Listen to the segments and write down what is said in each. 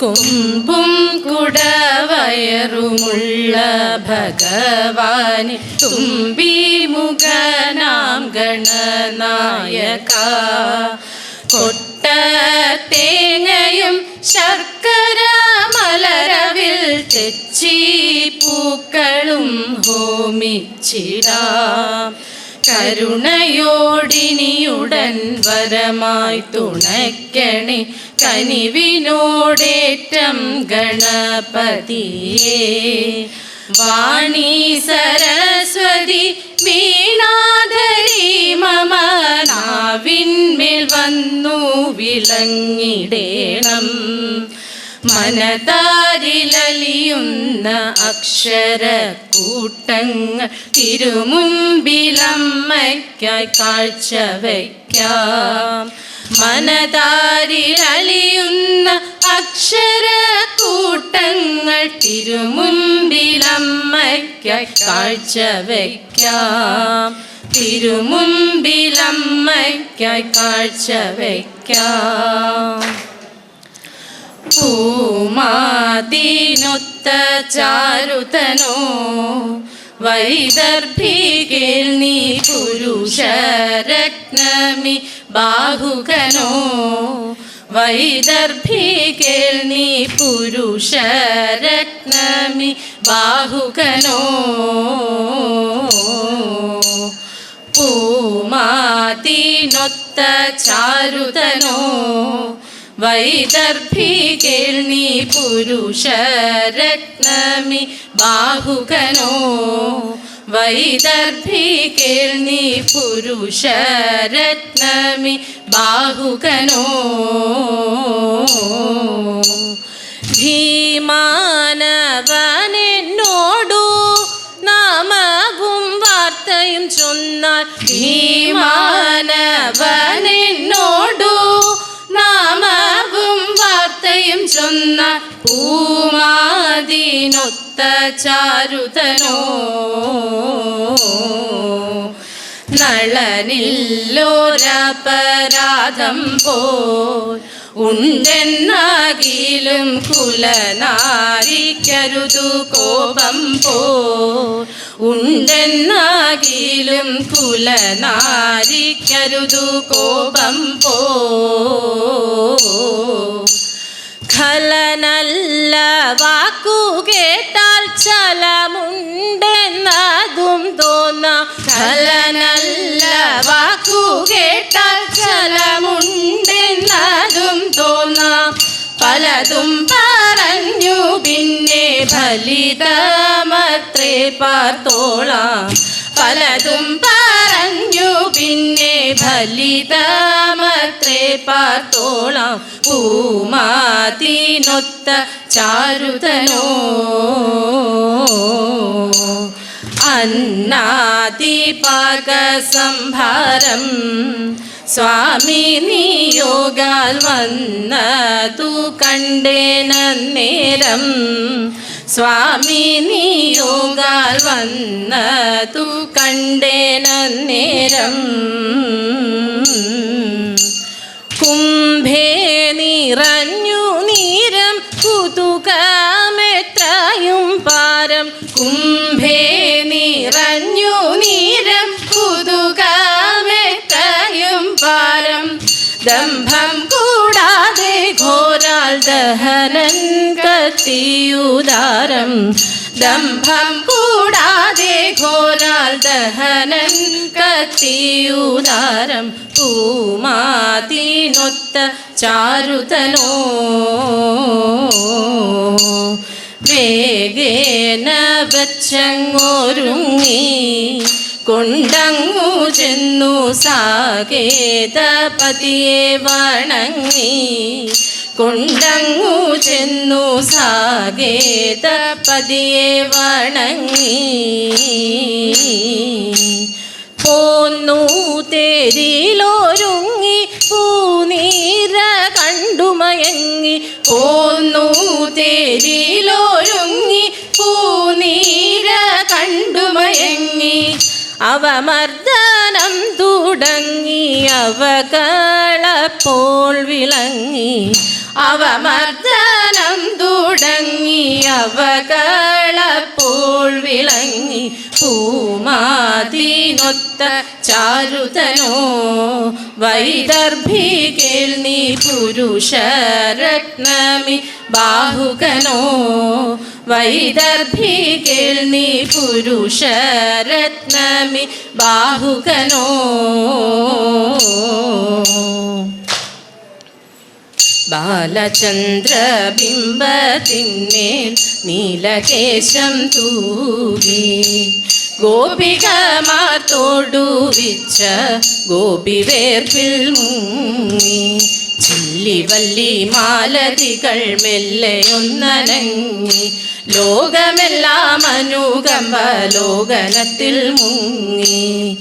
കൊമ്പും കുടവയറുമുള്ള ഭഗവാനി തുമ്പി മുഖനാം ഗണനായക. കൊട്ട തേങ്ങയും ശർക്കര മലരവിൽ തെച്ചി പൂക്കളും ഹോമിച്ചിടാം. കരുണയോടിനിയുടൻ വരമായി തുണയ്ക്കണേ കനിവിനോടേറ്റം ഗണപതിയേ. വാണി സരസ്വതി വീണാധരി മമ നാവിന്മേൽ വന്നു വിളങ്ങിടേണം. മനതാരിലലിയുന്ന അക്ഷരക്കൂട്ടങ്ങൾ തിരുമുൻപിലമ്മയ്ക്കായി കാഴ്ച വയ്ക്കാം മനതാരിലലിയുന്ന അക്ഷരക്കൂട്ടങ്ങൾ തിരുമുൻപിലമ്മയ്ക്കായി കാഴ്ച വയ്ക്കാം തിരുമുൻപിലമ്മയ്ക്കായി കാഴ്ച വയ്ക്കാം പൂമാതിനൊത്ത ചാരുതനോ വൈദർഭികേൽ നീ പുരുഷരത്നമി ബാഹുകനോ? വൈദർഭികേൽ നീ പുരുഷരത്നമി ബാഹുകനോ? പൂമാതിനൊത്ത ചാരുതനോ വൈദർഭികേൽ നീ പുരുഷരത്നമി ബാഹുകനോ? വൈദർഭികേൽ നീ പുരുഷരത്നമി ബാഹുകനോ? ഭീമാനവനെന്നോടു നാമകും വാർത്തയും ചൊന്നാൽ ഭീമാനവനെന്നോടു ചൊന്ന പൂമാതിനൊത്ത ചാരുതനോ? നളനില്ലോരപരാധം പോൽ ഉണ്ടെന്നാകിലും കുലനാരിക്കരുതു കോപം പോ ഉണ്ടെന്നാകിലും കുലനാരിക്കരുതു കോപം പോ ഖലനല്ല വാക്കു കേട്ടാൽ ചലമുണ്ടെന്നതും തോന്നാം. നല്ല വാക്കു കേട്ടാൽ ചലമുണ്ടെന്നതും തോന്നാം. പലതും പറഞ്ഞു പിന്നെ ഫലിതമത്രേ പാർത്തോളാം. പലതും പറഞ്ഞു പിന്നെ ഫലിതമത്രേ പാർത്തോളാം പൂമാതിനൊത്ത ചാരുതനോ. അന്നാദിപാക സംഭാരം സ്വാമി നിയോഗാൽ വന്നതു കണ്ടേനേരം സ്വാമി നിയോഗാൽ വന്നതു കണ്ടേനേരം ദഹനൻ കത്തിയുദാരം. ദംഭം കൂടാതെ ഘോരാൽ ദഹനൻ കത്തിയുദാരം. പൂമാതിനൊത്ത ചാരുതനോ. വേഗേന വച്ചങ്ങോരുങ്ങി. കൊണ്ടങ്ങു ചെന്നു സാകേതപതിയെ വണങ്ങി. കൊണ്ടങ്ങു ചെന്നു സാകേതപതിയെ വണങ്ങി. പോന്നു തേരിലൊരുങ്ങി പൂനീര കണ്ടുമയങ്ങി. പോന്നു തേരിലൊരുങ്ങി പൂനീര കണ്ടുമയങ്ങി. അവമർദ്ദനം തുടങ്ങി അവകളപ്പോൾ വിളങ്ങി. അവമർദ്ദനം തുടങ്ങി അവകളപ്പോൾ വിളങ്ങി. പൂമാതിനൊത്ത ചാരുതനോ വൈദർഭികേൽ നീ പുരുഷരത്നമി ബാഹുകനോ. വൈദർഭികേൽ നീ പുരുഷരത്നമി ബാഹുകനോ. ബാലചന്ദ്രബിംബത്തിന്മേൽ നീലകേശം തൂകി. ഗോപികമാർ തൊടുവിച്ച ഗോപിവേർപ്പിൽ മുങ്ങി. ചില്ലിവല്ലി മാലതികൾ മെല്ലെയൊന്നനങ്ങി ലോകമെല്ലാം അനുകമ്പ ലോകനത്തിൽ മുങ്ങി.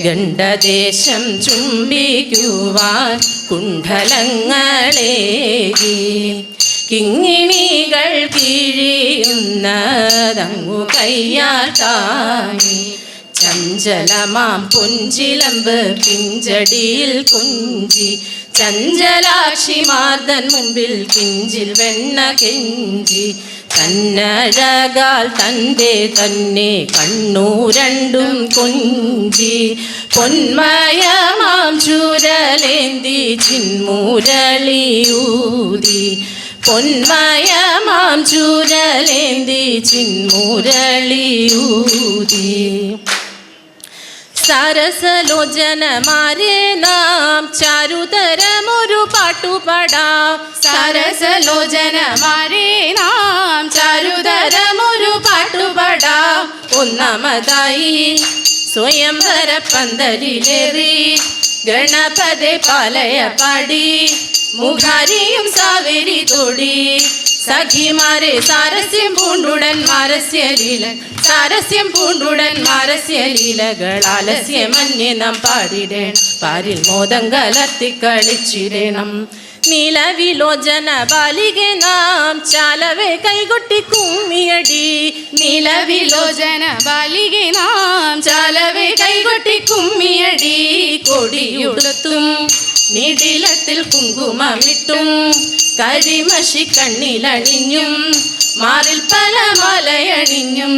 ഗണ്ഡദേശം ചുംബിക്കുവാൻ കുണ്ഠലങ്ങളേകി. കിങ്ങിണികൾ കീഴിയുന്നതങ്ങു താങ്ങി. ചഞ്ചലമാം പുഞ്ചിലമ്പ് പിഞ്ചടിയിൽ കുഞ്ചി. ചഞ്ചലാക്ഷിമാർദ്ദൻ മുമ്പിൽ കിഞ്ചിൽ വെണ്ണ കെഞ്ചി തന്നഴകാൽ തന്റെ തന്നെ കണ്ണു രണ്ടും കൊഞ്ചി. പൊന്മയമാം ചുരലേന്തി ചിന്മുരളിയൂതി. പൊന്മയമാം ചുരലേന്തി ചിന്മുരളിയൂതി. സരസലോചനമാരെ നാം ചാരുതരമൊരു പാട്ടുപാടാം. സരസലോചനമാരേനാം ചാരുതരമൊരു പാട്ടുപാടാം. ഒന്നാമതായി സ്വയംവര പന്തലിലേറി ഗണപതി പാലയ പാടി. മുഖാരിയും സാവേരി തോടി. സഖിമാരെ സാരസ്യം പൂണ്ടുടൻ മാരസ്യ ലീല സാരസ്യം പൂണ്ടുടൻ മാരസ്യ ലീലകൾ ആലസ്യമന്യേ നാം പാടിടേണം. പാരിൽ മോദം കലർത്തി കളിച്ചിടണം. നിലവിലോചന ബാലികെ നാം ചാലവേ കൈകൊട്ടി കുമ്മിയടി. നിലവിലോചന ബാലികെ നാം ചാലവേ കൈകൊട്ടി കുമ്മിയടി. കൊടിയുടുത്തും നിടിലത്തിൽ കുങ്കുമമിട്ടും കരിമഷി കണ്ണിലണിഞ്ഞും മാറിൽ പല മലയണിഞ്ഞും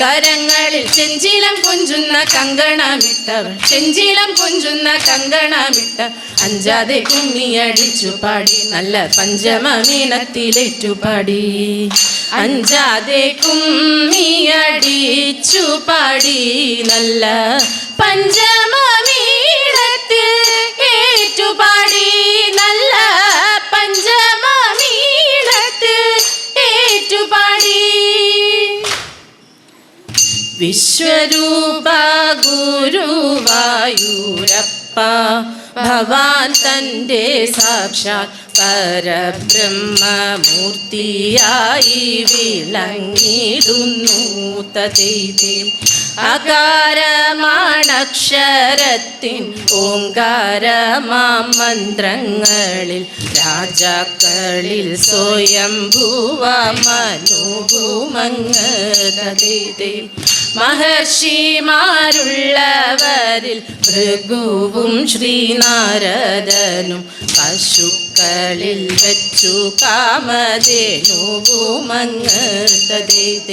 കരങ്ങളിൽ ചെഞ്ചിലം കൊഞ്ചുന്ന കങ്കണമിട്ടവൾ. ചെഞ്ചിലം കൊഞ്ചുന്ന കങ്കണമിട്ട അഞ്ചാതെ കുമ്മിയടിച്ചു പാടി. നല്ല പഞ്ചമ പഞ്ചമമീനത്തിലേറ്റു പാടി അഞ്ചാതെ കുമ്മിയടിച്ചു പാടി. നല്ല പഞ്ചമമീനത്തിൽ വിശ്വരൂപ ഗുരുവായൂരപ്പ ഭവാൻ തന്റെ സാക്ഷാ പരബ്രഹ്മമൂർത്തിയായി വിളങ്ങിടുന്നു തേ അകാരമാണക്ഷരത്തിൻ ഓങ്കാരമാം മന്ത്രങ്ങളിൽ രാജാക്കളിൽ സ്വയംഭുവ മനോഭൂമങ്ങ തതൈതേ മഹർഷിമാരുള്ളവരിൽ ഭൃഗുവും ശ്രീനാരദനും പശുക്കളിൽ വെച്ചു കാമധേനുവുമങ്ങ് തതേത്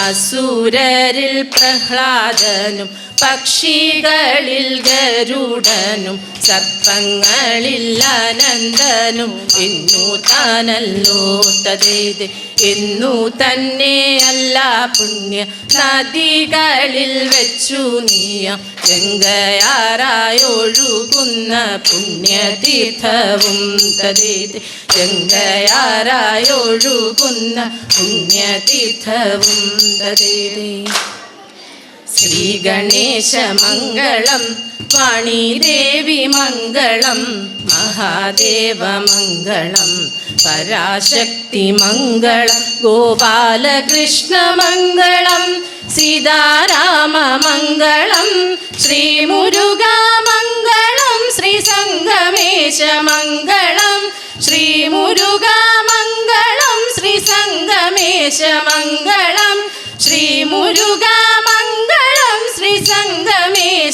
അസുരരിൽ പ്രഹ്ലാദനും പക്ഷികളിൽ ഗരുഡനും സർപ്പങ്ങളിൽ ആനന്ദനും ഇന്നു താനല്ലോ തതേത്. ഇന്നു തന്നെ അല്ല പുണ്യ നദികളിൽ വെച്ചു നീയ ഗംഗയാറായൊഴുകുന്ന പുണ്യതീർത്ഥവും തതേത്. ഗംഗയാറായൊഴുകുന്ന പുണ്യതീർത്ഥവും തതേതേ. ശ്രീഗണേശമംഗളം ഗണേശ മംഗളം മഹാദേവ മംഗളം പരാശക്തി മംഗളം ഗോപാലകൃഷ്ണ മംഗളം സീതാരാമ മംഗളം ശ്രീ മുരുഗാ മംഗളം ശ്രീ സംഗമേശ മംഗളം ശ്രീ മുരുഗാ മംഗളം ശ്രീ സംഗമേശ മംഗളം ശ്രീ ശ്രീസംഗമേശമംഗളം ശ്രീമുരുകാമംഗളം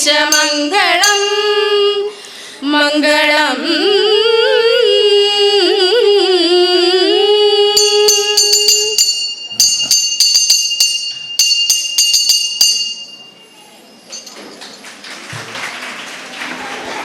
പഞ്ചമംഗളം. മംഗള